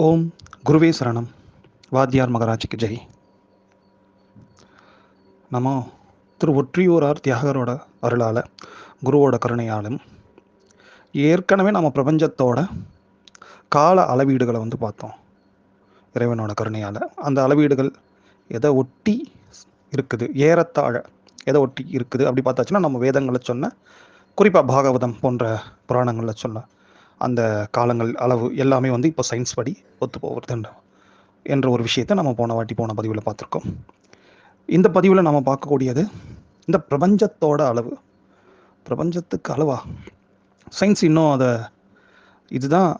ஓம் குருவே சரணம். வாத்தியார் மகராஜிக்கு ஜெய். நம்ம திரு ஒற்றியூரார் தியாகரோட அருளால் குருவோட கருணையாலும் ஏற்கனவே நம்ம பிரபஞ்சத்தோட கால அளவீடுகளை வந்து பார்த்தோம். இறைவனோட கருணையால். அந்த அளவீடுகள் எதை ஒட்டி இருக்குது? ஏறத்தாழ எதை ஒட்டி இருக்குது? அப்படி பார்த்தாச்சுன்னா நம்ம வேதங்களை சொன்ன குறிப்பாக பாகவதம் போன்ற புராணங்களில் சொன்ன அந்த காலங்கள் அளவு எல்லாமே வந்து இப்போ சயின்ஸ் படி ஒத்து போகிறது என்ற ஒரு விஷயத்தை நம்ம போன வாட்டி போன பதிவில் பார்த்துருக்கோம். இந்த பதிவில் நம்ம பார்க்கக்கூடியது இந்த பிரபஞ்சத்தோட அளவு. பிரபஞ்சத்துக்கு அளவா? சயின்ஸ் இன்னும் அதை இதுதான்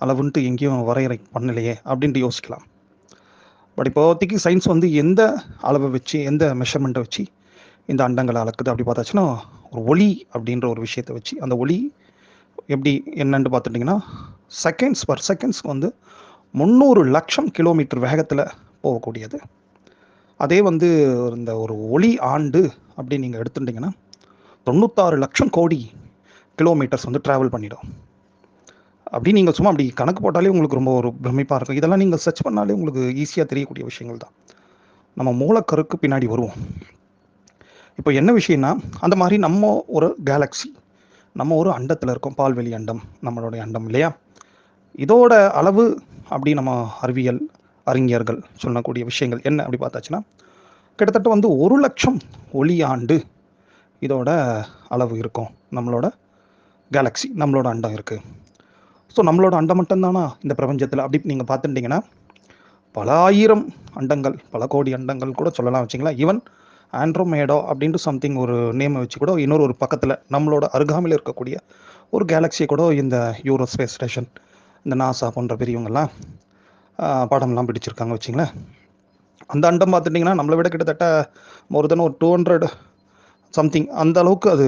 அளவுன்ட்டு எங்கேயும் வரையறை பண்ணலையே அப்படின்ட்டு யோசிக்கலாம். பட் இப்போதைக்கு சயின்ஸ் வந்து எந்த அளவை வச்சு எந்த மெஷர்மெண்ட்டை வச்சு இந்த அண்டங்களை அளக்குது அப்படி பார்த்தாச்சுன்னா ஒரு ஒளி அப்படின்ற ஒரு விஷயத்தை வச்சு அந்த ஒளி எப்படி என்னன்னு பார்த்துட்டிங்கன்னா செகண்ட்ஸ் பர் செகண்ட்ஸ்க்கு வந்து முந்நூறு லட்சம் கிலோமீட்டர் வேகத்தில் போகக்கூடியது. அதே வந்து இந்த ஒரு ஒளி ஆண்டு அப்படின்னு நீங்கள் எடுத்துட்டிங்கன்னா தொண்ணூத்தாறு லட்சம் கோடி கிலோமீட்டர்ஸ் வந்து ட்ராவல் பண்ணிடும். அப்படி நீங்கள் சும்மா அப்படி கணக்கு போட்டாலே உங்களுக்கு ரொம்ப ஒரு பிரமிப்பாக இருக்கும். இதெல்லாம் நீங்கள் சர்ச் பண்ணாலே உங்களுக்கு ஈஸியாக தெரியக்கூடிய விஷயங்கள் தான். நம்ம மூலக்கருக்கு பின்னாடி வருவோம். இப்போ என்ன விஷயம்னா அந்த மாதிரி நம்ம ஒரு கேலக்ஸி நம்ம ஒரு அண்டத்தில் இருக்கோம் பால்வெளி அண்டம் நம்மளுடைய அண்டம் இல்லையா? இதோட அளவு அப்படி நம்ம அறிவியல் அறிஞர்கள் சொல்லக்கூடிய விஷயங்கள் என்ன அப்படி பார்த்தாச்சுன்னா கிட்டத்தட்ட வந்து ஒரு லட்சம் ஒளி ஆண்டு இதோட அளவு இருக்கும் நம்மளோட கேலக்ஸி நம்மளோட அண்டம் இருக்குது ஸோ நம்மளோட அண்டம் மட்டும்தானா இந்த பிரபஞ்சத்தில்? அப்படி நீங்கள் பார்த்துட்டிங்கன்னா பல ஆயிரம் அண்டங்கள் பல கோடி அண்டங்கள் கூட சொல்லலாம் வச்சிங்களா ஈவன் ஆண்ட்ரோமேடோ அப்படின்ட்டு சம்திங் ஒரு நேமை வச்சு கூட இன்னொரு ஒரு பக்கத்தில் நம்மளோட அருகாமையில் இருக்கக்கூடிய ஒரு கேலக்ஸி கூட இந்த யூரோ ஸ்பேஸ் ஸ்டேஷன் இந்த நாசா போன்ற பெரியவங்கெல்லாம் படம்லாம் பிடிச்சிருக்காங்க வச்சிங்களேன். அந்த அண்டம் பார்த்துட்டிங்கன்னா நம்மளை விட கிட்டத்தட்ட மோர் தென் ஒரு டூ ஹண்ட்ரட் சம்திங் அந்த அளவுக்கு அது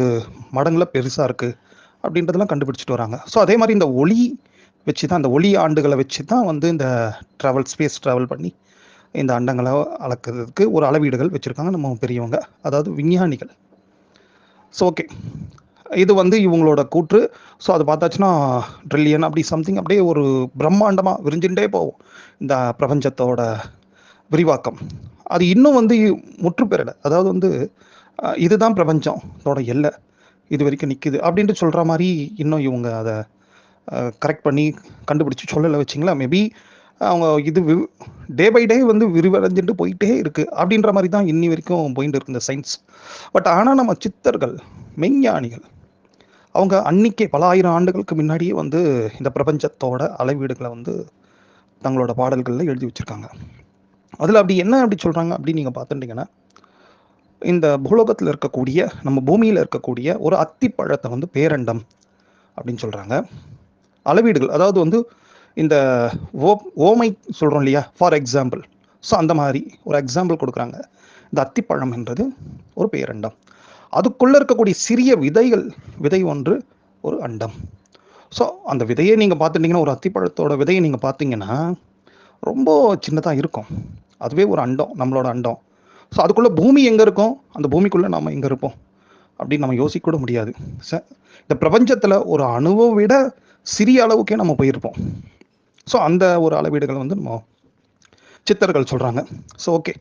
மடங்கில் பெருசாக இருக்குது அப்படின்றதெல்லாம் கண்டுபிடிச்சிட்டு வராங்க. ஸோ அதே மாதிரி இந்த ஒளி வச்சு தான் அந்த ஒளி ஆண்டுகளை வச்சு தான் வந்து இந்த ட்ராவல் ஸ்பேஸ் ட்ராவல் பண்ணி இந்த அண்டங்களை அளக்கிறதுக்கு ஒரு அளவீடுகள் வச்சுருக்காங்க நம்ம பெரியவங்க அதாவது விஞ்ஞானிகள். ஸோ ஓகே இது வந்து இவங்களோட கூற்று. ஸோ அது பார்த்தாச்சுன்னா ட்ரில்லியன் அப்படி சம்திங் அப்படியே ஒரு பிரம்மாண்டமாக விரிஞ்சுட்டே போகும் இந்த பிரபஞ்சத்தோட விரிவாக்கம். அது இன்னும் வந்து முற்று பெறலை. அதாவது வந்து இதுதான் பிரபஞ்சத்தோட எல்லை. இது வரைக்கும் நிற்குது அப்படின்ட்டு சொல்கிற மாதிரி இன்னும் இவங்க அதை கரெக்ட் பண்ணி கண்டுபிடிச்சி சொல்லலை வச்சிங்களா மேபி அவங்க இது டே பை டே வந்து விரிவடைஞ்சிட்டு போயிட்டே இருக்குது அப்படின்ற மாதிரி தான் இன்னி வரைக்கும் போயிட்டு இருக்கு இந்த சயின்ஸ் பட் ஆனால் நம்ம சித்தர்கள் மெஞ்ஞானிகள் அவங்க அன்னைக்கே பல ஆயிரம் ஆண்டுகளுக்கு முன்னாடியே வந்து இந்த பிரபஞ்சத்தோட அளவீடுகளை வந்து தங்களோட பாடல்களில் எழுதி வச்சுருக்காங்க. அதில் அப்படி என்ன அப்படி சொல்கிறாங்க அப்படின்னு நீங்கள் பார்த்துட்டிங்கன்னா இந்த பூலோகத்தில் இருக்கக்கூடிய நம்ம பூமியில் இருக்கக்கூடிய ஒரு அத்திப்பழத்தை வந்து பேரண்டம் அப்படின்னு சொல்கிறாங்க அளவீடுகள் அதாவது வந்து இந்த ஓ ஓமை சொல்கிறோம் இல்லையா? ஃபார் எக்ஸாம்பிள் ஸோ அந்த மாதிரி ஒரு எக்ஸாம்பிள் கொடுக்குறாங்க. இந்த அத்திப்பழம் என்றது ஒரு பேரண்டம். அதுக்குள்ளே இருக்கக்கூடிய சிறிய விதைகள் விதை ஒன்று ஒரு அண்டம். ஸோ அந்த விதையை நீங்கள் பார்த்துட்டிங்கன்னா ஒரு அத்திப்பழத்தோட விதையை நீங்கள் பார்த்தீங்கன்னா ரொம்ப சின்னதாக இருக்கும். அதுவே ஒரு அண்டம் நம்மளோட அண்டம். ஸோ அதுக்குள்ளே பூமி எங்கே இருக்கும்? அந்த பூமிக்குள்ளே நம்ம எங்கே இருப்போம்? அப்படின்னு நம்ம யோசிக்க கூட முடியாது. ச இந்த பிரபஞ்சத்தில் ஒரு அணுவை விட சிறிய அளவுக்கே நம்ம போயிருப்போம். ஸோ அந்த ஒரு அளவீடுகள் வந்து நம்ம சித்தர்கள் சொல்கிறாங்க ஸோ ஓகே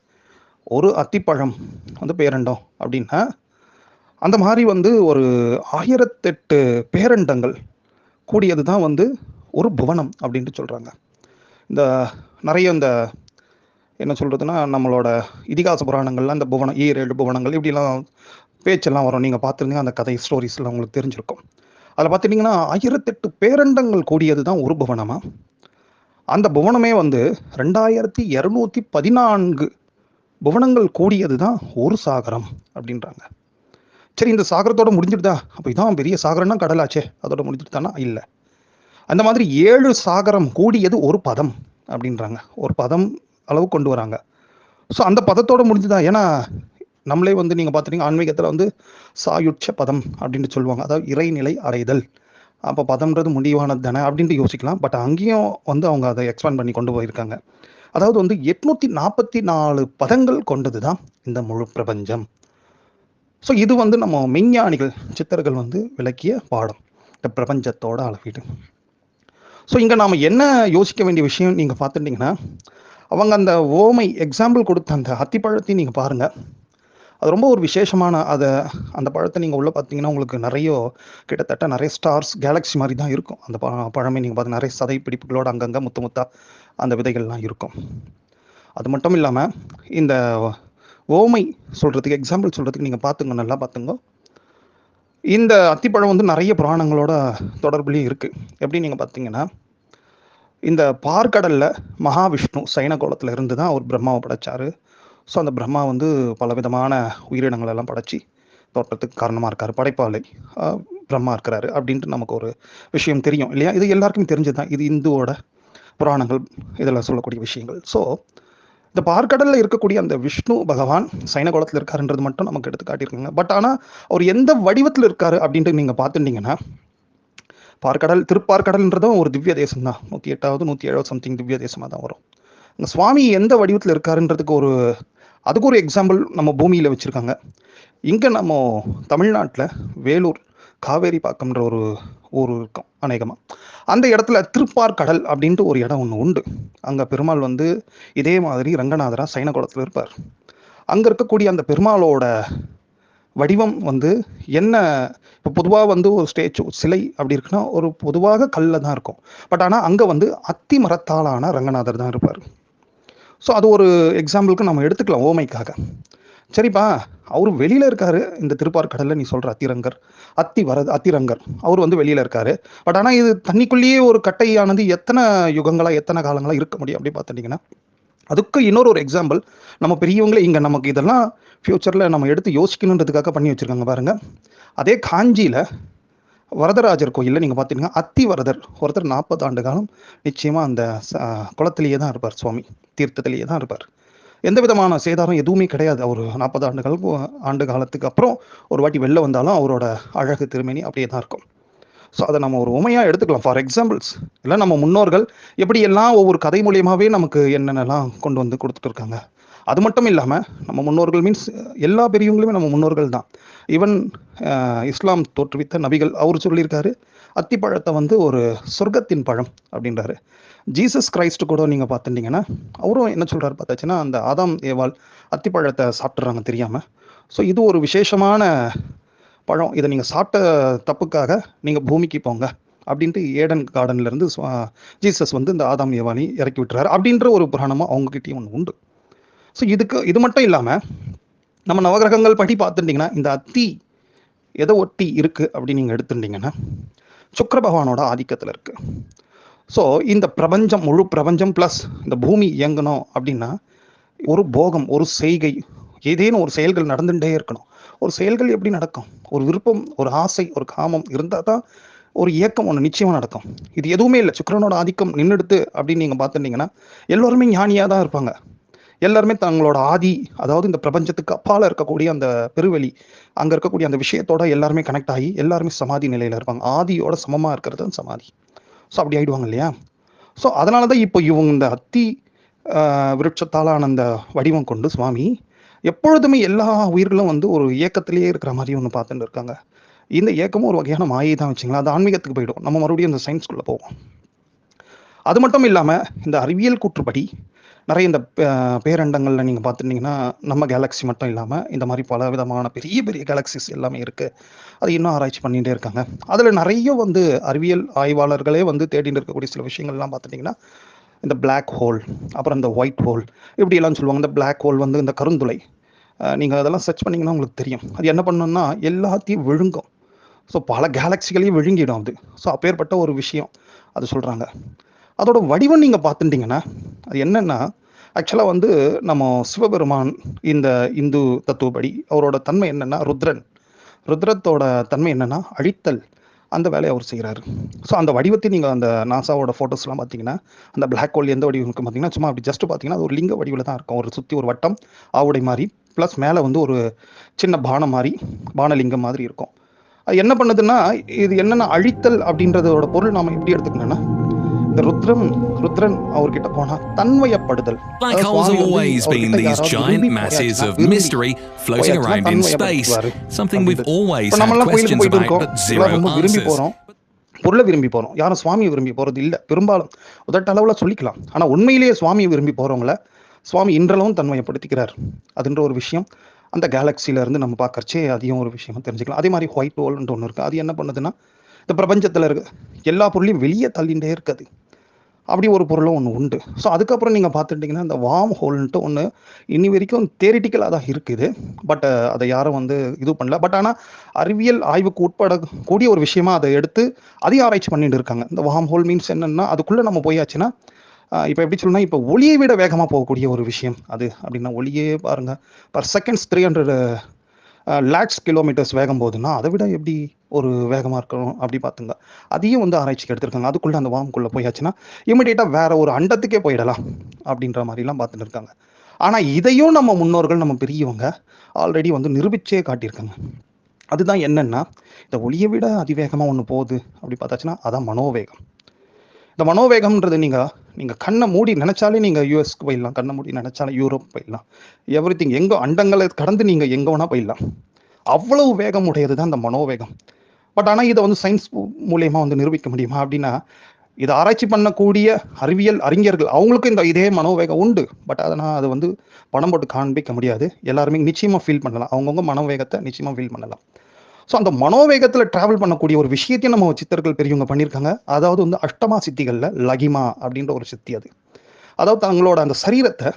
ஒரு அத்திப்பழம் வந்து பேரண்டம் அப்படின்னா அந்த மாதிரி வந்து ஒரு ஆயிரத்தெட்டு பேரண்டங்கள் கூடியது தான் வந்து ஒரு புவனம் அப்படின்ட்டு சொல்கிறாங்க இந்த நிறைய இந்த என்ன சொல்கிறதுனா நம்மளோட இதிகாச புராணங்கள்ல அந்த புவனம் ஈரேழு புவனங்கள் இப்படிலாம் பேச்செல்லாம் வரும். நீங்கள் பார்த்துருந்தீங்க அந்த கதை ஸ்டோரிஸ்லாம் உங்களுக்கு தெரிஞ்சிருக்கும். அதில் பார்த்துட்டிங்கன்னா ஆயிரத்தெட்டு பேரண்டங்கள் கூடியது தான் ஒரு புவனமாக அந்த புவனமே வந்து ரெண்டாயிரத்தி இரநூத்தி பதினான்கு புவனங்கள் கூடியது தான் ஒரு சாகரம் அப்படின்றாங்க. சரி இந்த சாகரத்தோட முடிஞ்சிடுதா? அப்போ இதான் பெரிய சாகரம்னா கடலாச்சே. அதோட முடிஞ்சிடுதானா? இல்லை. அந்த மாதிரி ஏழு சாகரம் கூடியது ஒரு பதம் அப்படின்றாங்க. ஒரு பதம் அளவு கொண்டு வராங்க. ஸோ அந்த பதத்தோட முடிஞ்சுதா? ஏன்னா நம்மளே வந்து நீங்கள் பார்த்துட்டீங்க ஆன்மீகத்தில் வந்து சாயுட்ச பதம் அப்படின்னு சொல்லுவாங்க. அதாவது இறைநிலை அடைதல். அப்போ பதம்ன்றது முடிவானது தானே அப்படின்ட்டு யோசிக்கலாம். பட் அங்கேயும் வந்து அவங்க அதை எக்ஸ்பேண்ட் பண்ணி கொண்டு போயிருக்காங்க. அதாவது வந்து எட்நூத்தி நாற்பத்தி நாலு பதங்கள் கொண்டது தான் இந்த முழு பிரபஞ்சம். ஸோ இது வந்து நம்ம மெஞ்ஞானிகள் சித்தர்கள் வந்து விளக்கிய பாடம். இந்த பிரபஞ்சத்தோட அளவீடு. ஸோ இங்கே நாம் என்ன யோசிக்க வேண்டிய விஷயம் நீங்கள் பார்த்துட்டிங்கன்னா அவங்க அந்த ஓமை எக்ஸாம்பிள் கொடுத்த அந்த அத்திப்பழத்தையும் நீங்கள் பாருங்கள் அது ரொம்ப ஒரு விசேஷமான அதை அந்த பழத்தை நீங்கள் உள்ளே பார்த்தீங்கன்னா உங்களுக்கு நிறைய கிட்டத்தட்ட நிறைய ஸ்டார்ஸ் கேலக்ஸி மாதிரி தான் இருக்கும். அந்த ப பழமே நீங்கள் பார்த்து நிறைய சதை பிடிப்புகளோடு அங்கங்கே முத்து முத்தா அந்த விதைகள்லாம் இருக்கும். அது மட்டும் இல்லாமல் இந்த ஓமை சொல்கிறதுக்கு எக்ஸாம்பிள் சொல்கிறதுக்கு நீங்கள் பார்த்துங்க நல்லா பார்த்துங்க இந்த அத்திப்பழம் வந்து நிறைய புராணங்களோட தொடர்புலேயும் இருக்குது எப்படி நீங்கள் பார்த்தீங்கன்னா இந்த பார்க்கடலில் மகாவிஷ்ணு சைன கோலத்தில் இருந்து தான் அவர் பிரம்மாவை படைச்சார். ஸோ அந்த பிரம்மா வந்து பல விதமான உயிரினங்கள் எல்லாம் படைச்சி தோற்றத்துக்கு காரணமாக இருக்கார் படைப்பாளை பிரம்மா இருக்கிறாரு அப்படின்ட்டு நமக்கு ஒரு விஷயம் தெரியும் இல்லையா? இது எல்லாருக்கும் தெரிஞ்சது தான் இது இந்துவோட புராணங்கள் இதெல்லாம் சொல்லக்கூடிய விஷயங்கள். ஸோ இந்த பார்க்கடலில் இருக்கக்கூடிய அந்த விஷ்ணு பகவான் சைன கோலத்தில் இருக்காருன்றது மட்டும் நமக்கு எடுத்து காட்டியிருக்காங்க. பட் ஆனால் அவர் எந்த வடிவத்தில் இருக்காரு அப்படின்ட்டு நீங்கள் பார்த்துட்டீங்கன்னா பார்க்கடல் திருப்பார்க்கடல்ன்றதும் ஒரு திவ்ய தேசம் தான் நூற்றி எட்டாவது நூற்றி ஏழாவது சம்திங் திவ்ய தேசமாக தான் வரும். அந்த சுவாமி எந்த வடிவத்தில் இருக்காருன்றதுக்கு ஒரு அதுக்கு ஒரு எக்ஸாம்பிள் நம்ம பூமியில் வச்சுருக்காங்க. இங்கே நம்ம தமிழ்நாட்டில் வேலூர் காவேரி பாக்கம்ன்ற ஒரு ஊர் இருக்கும் அநேகமாக அந்த இடத்துல திருப்பார்கடல் அப்படின்ட்டு ஒரு இடம் ஒன்று உண்டு. அங்கே பெருமாள் வந்து இதே மாதிரி ரங்கநாதராக சைனகுளத்தில் இருப்பார். அங்கே இருக்கக்கூடிய அந்த பெருமாளோட வடிவம் வந்து என்ன இப்போ பொதுவாக வந்து ஒரு ஸ்டேச்சு சிலை அப்படி இருக்குன்னா ஒரு பொதுவாக கல்லில் தான் இருக்கும். பட் ஆனால் அங்கே வந்து அத்தி மரத்தாலான ரங்கநாதர் தான் இருப்பார். ஸோ அது ஒரு எக்ஸாம்பிளுக்கு நம்ம எடுத்துக்கலாம் ஓமைக்காக. சரிப்பா அவர் வெளியில் இருக்கார் இந்த திருப்பார்கடலில் நீ சொல்கிற அத்திரங்கர் அத்தி வரது அத்திரங்கர். அவர் வந்து வெளியில் இருக்கார். பட் ஆனால் இது தண்ணிக்குள்ளேயே ஒரு கட்டையானது எத்தனை யுகங்களாக எத்தனை காலங்களாக இருக்க முடியும் அப்படி பார்த்துட்டிங்கன்னா அதுக்கு இன்னொரு ஒரு எக்ஸாம்பிள் நம்ம பெரியவங்களே இங்கே நமக்கு இதெல்லாம் ஃப்யூச்சரில் நம்ம எடுத்து யோசிக்கணுன்றதுக்காக பண்ணி வச்சுருக்காங்க பாருங்கள் அதே காஞ்சியில் வரதராஜர் கோயிலில் நீங்கள் பார்த்தீங்கன்னா அத்தி வரதர் ஒருத்தர் நாற்பது ஆண்டு காலம் நிச்சயமாக அந்த ச- குளத்திலேயே தான் இருப்பார் சுவாமி தீர்த்தத்திலேயே தான் இருப்பார். எந்த விதமான சேதாரம் எதுவுமே கிடையாது. அவர் நாற்பது ஆண்டுகள் ஆண்டு காலத்துக்கு அப்புறம் ஒரு வாட்டி வெளில வந்தாலும் அவரோட அழகு திருமணி அப்படியே தான் இருக்கும். ஸோ அதை நம்ம ஒரு உமையாக எடுத்துக்கலாம். ஃபார் எக்ஸாம்பிள்ஸ் இல்லை நம்ம முன்னோர்கள் எப்படி எல்லாம் ஒவ்வொரு கதை மூலியமாகவே நமக்கு என்னென்னலாம் கொண்டு வந்து கொடுத்துட்டு இருக்காங்க. அது மட்டும் இல்லாமல் நம்ம முன்னோர்கள் மீன்ஸ் எல்லா பெரியவங்களுமே நம்ம முன்னோர்கள் தான். ஈவன் இஸ்லாம் தோற்றுவித்த நபிகள் அவர் சொல்லியிருக்காரு அத்திப்பழத்தை வந்து ஒரு சொர்க்கத்தின் பழம் அப்படின்றாரு. ஜீசஸ் கிரைஸ்ட் கூட நீங்கள் பார்த்துட்டீங்கன்னா அவரும் என்ன சொல்கிறார் பார்த்தாச்சுன்னா அந்த ஆதாம் ஏவால் அத்திப்பழத்தை சாப்பிட்றாங்க தெரியாமல் ஸோ இது ஒரு விசேஷமான பழம். இதை நீங்கள் சாப்பிட்ட தப்புக்காக நீங்கள் பூமிக்கு போங்க அப்படின்ட்டு ஏடன் கார்டன்லேருந்து ஜீசஸ் வந்து இந்த ஆதாம் ஏவாலி இறக்கி விட்டுறாரு அப்படின்ற ஒரு புராணமாக அவங்ககிட்டயும் ஒன்று உண்டு. ஸோ இதுக்கு இது மட்டும் இல்லாமல் நம்ம நவகிரகங்கள் படி பார்த்துட்டிங்கன்னா இந்த அத்தி எதை ஒட்டி இருக்குது அப்படின்னு நீங்கள் எடுத்துட்டீங்கன்னா சுக்கர பகவானோட ஆதிக்கத்தில் இருக்குது ஸோ இந்த பிரபஞ்சம் முழு பிரபஞ்சம் ப்ளஸ் இந்த பூமி இயங்கணும் அப்படின்னா ஒரு போகம் ஒரு செய்கை ஏதேனும் ஒரு செயல்கள் நடந்துகிட்டே இருக்கணும். ஒரு செயல்கள் எப்படி நடக்கும்? ஒரு விருப்பம் ஒரு ஆசை ஒரு காமம் இருந்தால் தான் ஒரு இயக்கம் ஒன்று நிச்சயமாக நடக்கும். இது எதுவுமே இல்லை. சுக்கிரனோட ஆதிக்கம் நின்றுடுத்து அப்படின்னு நீங்கள் பார்த்துட்டிங்கன்னா எல்லோருமே ஞானியாக தான் இருப்பாங்க. எல்லாருமே தங்களோட ஆதி அதாவது இந்த பிரபஞ்சத்துக்கு அப்பால இருக்கக்கூடிய அந்த பெருவெளி அங்கே இருக்கக்கூடிய அந்த விஷயத்தோட எல்லாருமே கனெக்ட் ஆகி எல்லாருமே சமாதி நிலையில் இருப்பாங்க. ஆதியோட சமமாக இருக்கிறது தான் சமாதி. ஸோ அப்படி ஆயிடுவாங்க இல்லையா? ஸோ அதனால தான் இப்போ இவங்க இந்த அத்தி விருட்சத்தாலான அந்த வடிவம் கொண்டு சுவாமி எப்பொழுதுமே எல்லா உயிர்களும் வந்து ஒரு இயக்கத்திலேயே இருக்கிற மாதிரி ஒன்று பார்த்துட்டு இருக்காங்க. இந்த இயக்கமும் ஒரு வகையான மாயை தான் வச்சுங்களா அது ஆன்மீகத்துக்கு போயிடும். நம்ம மறுபடியும் இந்த சயின்ஸ்குள்ளே போவோம். அது மட்டும் இல்லாமல் இந்த அறிவியல் கூற்றுப்படி நிறைய இந்த பே- பேரண்டங்களில் நீங்கள் பார்த்துட்டிங்கன்னா நம்ம கேலக்ஸி மட்டும் இல்லாமல் இந்த மாதிரி பல விதமான பெரிய பெரிய கேலக்சிஸ் எல்லாமே இருக்குது அது இன்னும் ஆராய்ச்சி பண்ணிகிட்டே இருக்காங்க. அதில் நிறைய வந்து அறிவியல் ஆய்வாளர்களே வந்து தேடிட்டு இருக்கக்கூடிய சில விஷயங்கள்லாம் பார்த்துட்டிங்கன்னா இந்த பிளாக் ஹோல் அப்புறம் இந்த ஒயிட் ஹோல் இப்படியெல்லாம் சொல்லுவாங்க. இந்த பிளாக் ஹோல் வந்து இந்த கருந்துளை. நீங்கள் அதெல்லாம் சர்ச் பண்ணிங்கன்னா உங்களுக்கு தெரியும். அது என்ன பண்ணணும்னா எல்லாத்தையும் விழுங்கும். ஸோ பல கேலக்சிகளையும் விழுங்கிடும் அது. ஸோ அப்பேற்பட்ட ஒரு விஷயம். அது சொல்கிறாங்க அதோட வடிவம் நீங்கள் பார்த்துட்டிங்கன்னா அது என்னென்னா ஆக்சுவலாக வந்து நம்ம சிவபெருமான் இந்த இந்து தத்துவப்படி அவரோட தன்மை என்னென்னா ருத்ரன். ருத்ரத்தோட தன்மை என்னென்னா அழித்தல். அந்த வேலையை அவர் செய்கிறாரு ஸோ அந்த வடிவத்தை நீங்கள் அந்த நாசாவோட ஃபோட்டோஸ்லாம் பார்த்தீங்கன்னா அந்த பிளாக் ஹோல் எந்த வடிவம் இருக்கும் பார்த்தீங்கன்னா சும்மா அப்படி ஜஸ்ட் பார்த்தீங்கன்னா அது ஒரு லிங்க வடிவில் தான் இருக்கும். ஒரு சுற்றி ஒரு வட்டம் ஆவுடை மாதிரி ப்ளஸ் மேலே வந்து ஒரு சின்ன பானம் மாதிரி பானலிங்கம் மாதிரி இருக்கும். அது என்ன பண்ணுதுன்னா இது என்னென்ன அழித்தல் அப்படின்றதோட பொருள் நாம் எப்படி எடுத்துக்கணும்னா இந்த ருத்ரன் அவர்கிட்ட போனா தன்வயப்படுதல். Black அதாவது holes have always been these giant விரும்பி masses of mystery floating around in space, something we've always had questions about but zero answers. போறோம். பொருளை விரும்பி போகிறோம் யாரும் சுவாமியை விரும்பி போகிறது இல்லை. பெரும்பாலும் உதட்டளவில் சொல்லிக்கலாம். ஆனால் உண்மையிலேயே சுவாமியை விரும்பி போகிறவங்கள சுவாமி இன்றளவும் தன்மையப்படுத்திக்கிறார் அதுன்ற ஒரு விஷயம். அந்த கேலக்சியில இருந்து நம்ம பார்க்கறச்சே அதையும் ஒரு விஷயமா தெரிஞ்சுக்கலாம். அதே மாதிரி ஒயிட் ஹோல்ன்ற ஒன்று இருக்குது அது என்ன பண்ணுதுன்னா இந்த பிரபஞ்சத்தில் இருக்க எல்லா பொருளையும் வெளியே தள்ளிகிட்டே இருக்குது. அப்படி ஒரு பொருளும் ஒன்று உண்டு. ஸோ அதுக்கப்புறம் நீங்கள் பார்த்துட்டிங்கன்னா இந்த வார்ம் ஹோல்ன்ட்டு ஒன்று இனி வரைக்கும் தேரிட்டிக்கலாக தான் இருக்குது. பட் அதை யாரும் வந்து இது பண்ணல. பட் ஆனால் அறிவியல் ஆய்வுக்கு உட்படக்கூடிய ஒரு விஷயமா அதை எடுத்து அதையும் ஆராய்ச்சி பண்ணிட்டு இருக்காங்க. இந்த வார்ம் ஹோல் மீன்ஸ் என்னென்னா அதுக்குள்ளே நம்ம போயாச்சுன்னா இப்போ எப்படி சொல்லணும் இப்போ ஒளியை விட வேகமாக போகக்கூடிய ஒரு விஷயம் அது. அப்படின்னா ஒளியே பாருங்க per seconds three hundred lakhs kilometres வேகம் போகுதுன்னா அதை விட எப்படி ஒரு வேகமாக இருக்கணும் அப்படி பார்த்துங்க. அதையும் வந்து ஆராய்ச்சிக்கு எடுத்திருக்காங்க. அதுக்குள்ளே அந்த வாம்குள்ளே போயாச்சுன்னா இமிடியேட்டாக வேற ஒரு அண்டத்துக்கே போயிடலாம் அப்படின்ற மாதிரிலாம் பார்த்துட்டு இருக்காங்க. ஆனால் இதையும் நம்ம முன்னோர்கள் நம்ம பெரியவங்க ஆல்ரெடி வந்து நிரூபிச்சே காட்டியிருக்காங்க. அதுதான் என்னென்னா இந்த ஒளியை விட அதிவேகமாக ஒன்று போகுது அப்படி பார்த்தாச்சுன்னா அதான் மனோவேகம். இந்த மனோவேகம்ன்றது நீங்கள் நீங்கள் கண்ணை மூடி நினச்சாலே நீங்கள் யூஎஸ்க்கு போயிடலாம். கண்ணை மூடி நினச்சாலே யூரோப் போயிடலாம். எவ்ரி திங் எங்கே அண்டங்களை கடந்து நீங்கள் எங்கே வேணால் போயிடலாம். அவ்வளவு வேகம் உடையது தான் அந்த மனோவேகம். பட் ஆனால் இதை வந்து சயின்ஸ் மூலியமாக வந்து நிரூபிக்க முடியுமா அப்படின்னா இதை ஆராய்ச்சி பண்ணக்கூடிய அறிவியல் அறிஞர்கள் அவங்களுக்கும் இந்த இதே மனோவேகம் உண்டு. பட் அதை நான் வந்து பணம் போட்டு காண்பிக்க முடியாது. எல்லாருமே நிச்சயமாக ஃபீல் பண்ணலாம். அவங்கவுங்க மனோவேகத்தை நிச்சயமாக ஃபீல் பண்ணலாம். ஸோ அந்த மனோவேகத்தில் ட்ராவல் பண்ணக்கூடிய ஒரு விஷயத்தையும் நம்ம சித்தர்கள் பெரியவங்க பண்ணியிருக்காங்க. அதாவது வந்து அஷ்டமா சித்திகளில் லகிமா அப்படின்ற ஒரு சித்தி அது. அதாவது தங்களோட அந்த சரீரத்தை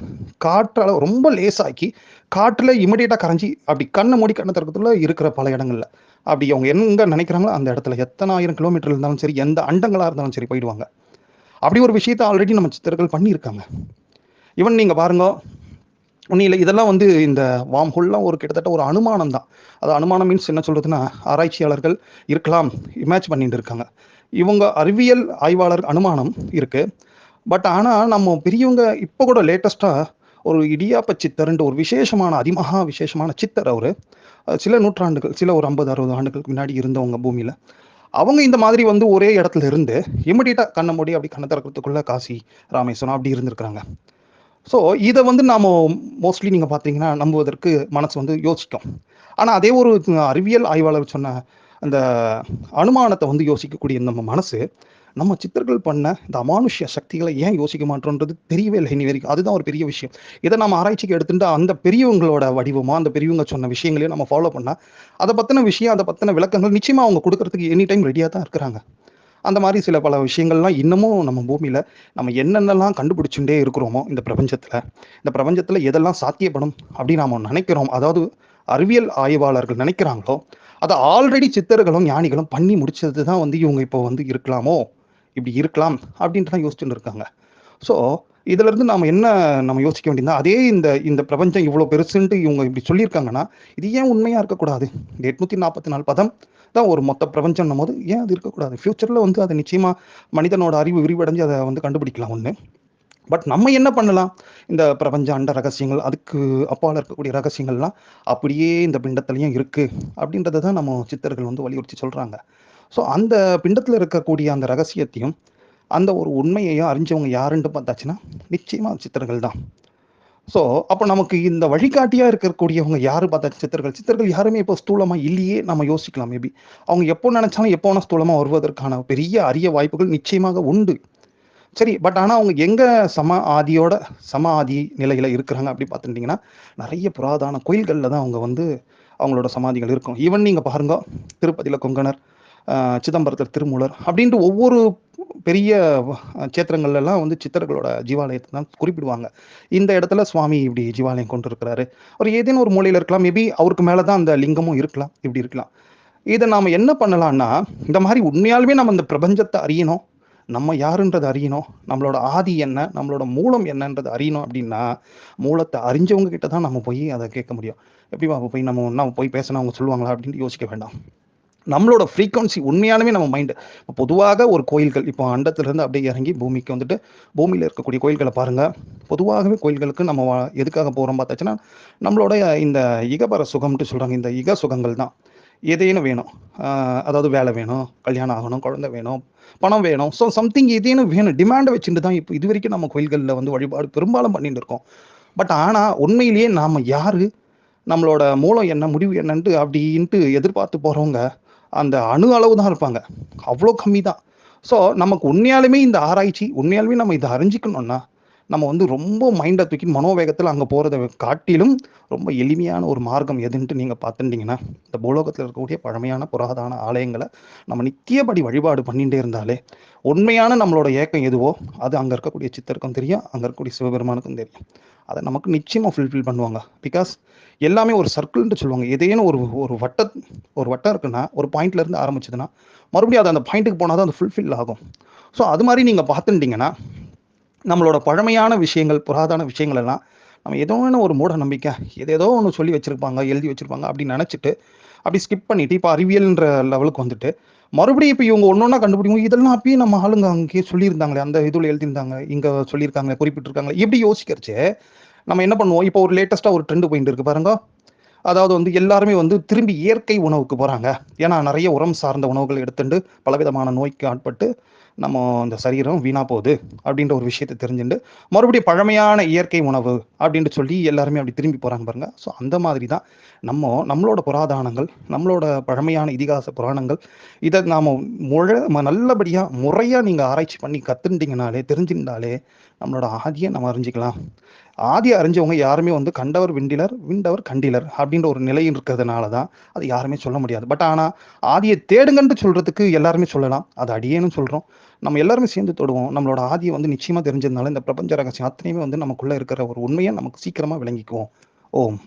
காற்றால் ரொம்ப லேசாக்கி காற்றில் இமிடியேட்டாக கரைஞ்சி அப்படி கண்ணை மூடி கண்ணை திறக்கத்துல இருக்கிற பல இடங்களில். அப்படி அவங்க எங்க நினைக்கிறாங்களோ அந்த இடத்துல எத்தனை ஆயிரம் கிலோமீட்டர் இருந்தாலும் சரி எந்த அண்டங்களாக இருந்தாலும் சரி போயிடுவாங்க. அப்படி ஒரு விஷயத்தை ஆல்ரெடி நம்ம சித்தர்கள் பண்ணியிருக்காங்க. ஈவன் நீங்கள் பாருங்க ஒன்றும் இல்லை இதெல்லாம் வந்து இந்த வாம் ஹோல்லாம் ஒரு கிட்டத்தட்ட ஒரு அனுமானம் தான். அது அனுமானம் மீன்ஸ் என்ன சொல்றதுன்னா ஆராய்ச்சியாளர்கள் இருக்கலாம் இமேஜ் பண்ணிட்டு இருக்காங்க. இவங்க அறிவியல் ஆய்வாளர் அனுமானம் இருக்குது பட் ஆனால் நம்ம பெரியவங்க இப்போ கூட லேட்டஸ்ட்டாக ஒரு இடியாப்ப சித்தர்ன்ற ஒரு விசேஷமான அதிமகா விசேஷமான சித்தர் அவர். சில நூற்றாண்டுகள் சில ஒரு ஐம்பது அறுபது ஆண்டுகளுக்கு முன்னாடி இருந்தவங்க பூமியில். அவங்க இந்த மாதிரி வந்து ஒரே இடத்துல இருந்து இமிடியட்டாக கண்ணை மூடி அப்படி கண்ணை திறக்கிறதுக்குள்ள காசி ராமேஸ்வரம் அப்படி இருந்திருக்கிறாங்க. ஸோ இதை வந்து நாம் மோஸ்ட்லி நீங்கள் பார்த்தீங்கன்னா நம்புவதற்கு மனசு வந்து யோசிக்கும். ஆனால் அதே ஒரு அறிவியல் ஆய்வாளர் சொன்ன அந்த அனுமானத்தை வந்து யோசிக்கக்கூடிய நம்ம மனசு நம்ம சித்தர்கள் பண்ண இந்த அமானுஷ்ய சக்திகளை ஏன் யோசிக்க மாட்டோன்றது தெரியவே இல்லை இனி வரைக்கும். அதுதான் ஒரு பெரிய விஷயம். இதை நம்ம ஆராய்ச்சிக்கு எடுத்துட்டு அந்த பெரியவங்களோட வடிவமா அந்த பெரியவங்க சொன்ன விஷயங்களையும் நம்ம ஃபாலோ பண்ணால் அதை பற்றின விஷயம் அதை பற்றின விளக்கங்கள் நிச்சயமாக அவங்க கொடுக்கறதுக்கு எனி டைம் ரெடியாக தான் இருக்கிறாங்க. அந்த மாதிரி சில பல விஷயங்கள்லாம் இன்னமும் நம்ம பூமியில் நம்ம என்னென்னலாம் கண்டுபிடிச்சுட்டே இருக்கிறோமோ இந்த பிரபஞ்சத்தில் இந்த பிரபஞ்சத்தில் எதெல்லாம் சாத்தியப்படும் அப்படின்னு நாம நினைக்கிறோம் அதாவது அறிவியல் ஆய்வாளர்கள் நினைக்கிறாங்களோ அதை ஆல்ரெடி சித்தர்களும் ஞானிகளும் பண்ணி முடிச்சது தான் வந்து இவங்க இப்போ வந்து இருக்கலாமோ? இப்படி இருக்கலாம் அப்படின்ட்டு தான் யோசிச்சுட்டு இருக்காங்க. ஸோ இதிலிருந்து நாம் என்ன நம்ம யோசிக்க வேண்டியதுனா அதே இந்த இந்த பிரபஞ்சம் இவ்வளோ பெருசுன்ட்டு இவங்க இப்படி சொல்லியிருக்காங்கன்னா இது ஏன் உண்மையாக இருக்கக்கூடாது? இந்த எட்நூற்றி நாற்பத்தி நாலு பதம் தான் ஒரு மொத்த பிரபஞ்சம் போது ஏன் அது இருக்கக்கூடாது? ஃப்யூச்சரில் வந்து அது நிச்சயமாக மனிதனோட அறிவு விரிவடைஞ்சு அதை வந்து கண்டுபிடிக்கலாம் ஒன்று பட் நம்ம என்ன பண்ணலாம்? இந்த பிரபஞ்ச அண்ட ரகசியங்கள் அதுக்கு அப்பால் இருக்கக்கூடிய ரகசியங்கள்லாம் அப்படியே இந்த பிண்டத்துலேயும் இருக்குது அப்படின்றத தான் நம்ம சித்தர்கள் வந்து வலியுறுத்தி சொல்கிறாங்க ஸோ அந்த பிண்டத்தில் இருக்கக்கூடிய அந்த ரகசியத்தையும் அந்த ஒரு உண்மையையும் அறிஞ்சவங்க யாருன்ட்டு பார்த்தாச்சுன்னா நிச்சயமாக சித்தர்கள் தான். ஸோ அப்போ நமக்கு இந்த வழிகாட்டியாக இருக்கக்கூடியவங்க யார் பார்த்தா சித்தர்கள். சித்தர்கள் யாருமே இப்போ ஸ்தூலமாக இல்லையே நம்ம யோசிக்கலாம் மேபி அவங்க எப்போ நினச்சாலும் எப்போ வேணா ஸ்தூலமாக வருவதற்கான பெரிய அரிய வாய்ப்புகள் நிச்சயமாக உண்டு. சரி பட் ஆனால் அவங்க எங்கே சம ஆதியோட சம ஆதி நிலையில் இருக்கிறாங்க அப்படி பார்த்துட்டீங்கன்னா நிறைய புராதான கோயில்களில் தான் அவங்க வந்து அவங்களோட சமாதிகள் இருக்கும். ஈவன் நீங்கள் பாருங்க திருப்பதியில் கொங்கனர் சிதம்பரத்தில் திருமூலர் அப்படின்ட்டு ஒவ்வொரு பெரிய சேத்திரங்கள்ல வந்து சித்தர்களோட ஜீவாலயத்தை தான் குறிப்பிடுவாங்க. இந்த இடத்துல சுவாமி இப்படி ஜீவாலயம் கொண்டு இருக்கிறாரு அவர் ஏதேனும் ஒரு மூலையில் இருக்கலாம். மேபி அவருக்கு மேலே தான் அந்த லிங்கமும் இருக்கலாம். இப்படி இருக்கலாம். இதை நாம் என்ன பண்ணலாம்னா இந்த மாதிரி உண்மையாலுமே நம்ம இந்த பிரபஞ்சத்தை அறியணும். நம்ம யாருன்றது அறியணும். நம்மளோட ஆதி என்ன? நம்மளோட மூலம் என்னன்றது அறியணும் அப்படின்னா மூலத்தை அறிஞ்சவங்க கிட்ட தான் நம்ம போய் அதை கேட்க முடியும். எப்படி போய் நம்ம ஒன்றா போய் பேசினா அவங்க சொல்லுவாங்களா? அப்படின்ட்டு யோசிக்க வேண்டாம். நம்மளோட ஃப்ரீக்வன்சி உண்மையாலுமே நம்ம மைண்டு இப்போ பொதுவாக ஒரு கோயில்கள் இப்போ அண்டத்துலேருந்து அப்படியே இறங்கி பூமிக்கு வந்துட்டு பூமியில் இருக்கக்கூடிய கோயில்களை பாருங்கள் பொதுவாகவே கோயில்களுக்கு நம்ம வா- எதுக்காக போகிறோம் பார்த்தாச்சுன்னா நம்மளோட இந்த இகபர சுகம்ட்டு சொல்கிறாங்க இந்த இக சுகங்கள் தான். எதேனும் வேணும். அதாவது வேலை வேணும் கல்யாணம் ஆகணும் குழந்தை வேணும் பணம் வேணும். ஸோ சம்திங் எதேனும் வேணும். டிமாண்டை வச்சுட்டு தான் இப்போ இது வரைக்கும் நம்ம கோயில்களில் வந்து வழிபாடு பெரும்பாலும் பண்ணிட்டு இருக்கோம். பட் ஆனால் உண்மையிலேயே நாம் யார்? நம்மளோட மூலம் என்ன முடிவு என்னன்ட்டு அப்படின்ட்டு எதிர்பார்த்து போகிறவங்க அந்த அணு அளவு தான் இருப்பாங்க. அவ்வளோ கம்மி தான் ஸோ நமக்கு உண்மையாலுமே இந்த ஆராய்ச்சி உண்மையாலுமே நம்ம இதை அறிஞ்சிக்கணும்னா நம்ம வந்து ரொம்ப மைண்டை தூக்கி மனோவேகத்தில் அங்கே போகிறத காட்டிலும் ரொம்ப எளிமையான ஒரு மார்க்கம் எதுன்ட்டு நீங்கள் பார்த்துட்டீங்கன்னா இந்த பூலோகத்தில் இருக்கக்கூடிய பழமையான புராதான ஆலயங்களை நம்ம நித்தியபடி வழிபாடு பண்ணிகிட்டே இருந்தாலே உண்மையான நம்மளோட ஏக்கம் எதுவோ அது அங்கே இருக்கக்கூடிய சித்தருக்கும் தெரியும் அங்கே இருக்கக்கூடிய சிவபெருமானுக்கும் தெரியும். அதை நமக்கு நிச்சயமாக ஃபுல்ஃபில் பண்ணுவாங்க. பிகாஸ் எல்லாமே ஒரு சர்க்கிள்ன்ட்டு சொல்லுவாங்க. எதேனும் ஒரு ஒரு வட்ட ஒரு வட்டம் இருக்குன்னா ஒரு பாயிண்ட்லேருந்து ஆரம்பிச்சதுன்னா மறுபடியும் அது அந்த பாயிண்ட்டுக்கு போனால் தான் அது ஃபுல்ஃபில் ஆகும். ஸோ அது மாதிரி நீங்கள் பார்த்துட்டீங்கன்னா நம்மளோட பழமையான விஷயங்கள் புராதன விஷயங்கள் எல்லாம் நம்ம ஏதோ ஒன்று ஒரு மூட நம்பிக்கை ஏதேதோ ஒன்று சொல்லி வச்சுருப்பாங்க எழுதி வச்சுருப்பாங்க அப்படின்னு நினச்சிட்டு அப்படி ஸ்கிப் பண்ணிட்டு இப்போ அறிவியல்ன்ற லெவலுக்கு வந்துட்டு மறுபடியும் இப்போ இவங்க ஒன்று ஒன்றா கண்டுபிடிக்கும் இதெல்லாம் அப்பயே நம்ம ஆளுங்க அங்கேயே சொல்லியிருந்தாங்களே அந்த இதில் எழுதியிருந்தாங்க இங்கே சொல்லியிருக்காங்க குறிப்பிட்டிருக்காங்க எப்படி யோசிக்கிறச்சு நம்ம என்ன பண்ணுவோம்? இப்போ ஒரு லேட்டஸ்ட்டாக ஒரு ட்ரெண்டு போயிட்டு இருக்கு பாருங்க. அதாவது வந்து எல்லாருமே வந்து திரும்பி இயற்கை உணவுக்கு போகிறாங்க ஏன்னா நிறைய உரம் சார்ந்த உணவுகள் எடுத்துட்டு பலவிதமான நோய்க்கு ஆட்பட்டு நம்ம இந்த சரீரம் வீணா போகுது அப்படின்ற ஒரு விஷயத்தை தெரிஞ்சுட்டு மறுபடியும் பழமையான இயற்கை உணவு அப்படின்ட்டு சொல்லி எல்லாருமே அப்படி திரும்பி போகிறாங்க பாருங்க. ஸோ அந்த மாதிரி தான் நம்ம நம்மளோட புராதானங்கள் நம்மளோட பழமையான இதிகாச புராணங்கள் இதை நாம் முழ ம- நல்லபடியா முறையாக நீங்கள் ஆராய்ச்சி பண்ணி கற்றுட்டீங்கனாலே தெரிஞ்சிருந்தாலே நம்மளோட ஆதியை நம்ம அறிஞ்சிக்கலாம். ஆதி அறிஞ்சவங்க யாருமே வந்து கண்டவர் விண்டிலர் விண்டவர் கண்டிலர் அப்படின்ற ஒரு நிலை இருக்கிறதுனால தான் அது யாருமே சொல்ல முடியாது. பட் ஆனால் ஆதியை தேடுங்கன்ட்டு சொல்கிறதுக்கு எல்லாருமே சொல்லலாம். அது அடியேன்னு சொல்கிறோம் நம்ம எல்லாருமே சேர்ந்து தொடுவோம். நம்மளோட ஆதியை வந்து நிச்சயமாக தெரிஞ்சதுனால இந்த பிரபஞ்ச ரகசியம் அத்தனையுமே வந்து நமக்குள்ளே இருக்கிற ஒரு உண்மையை நமக்கு சீக்கிரமாக விளங்கிக்குவோம். ஓம்.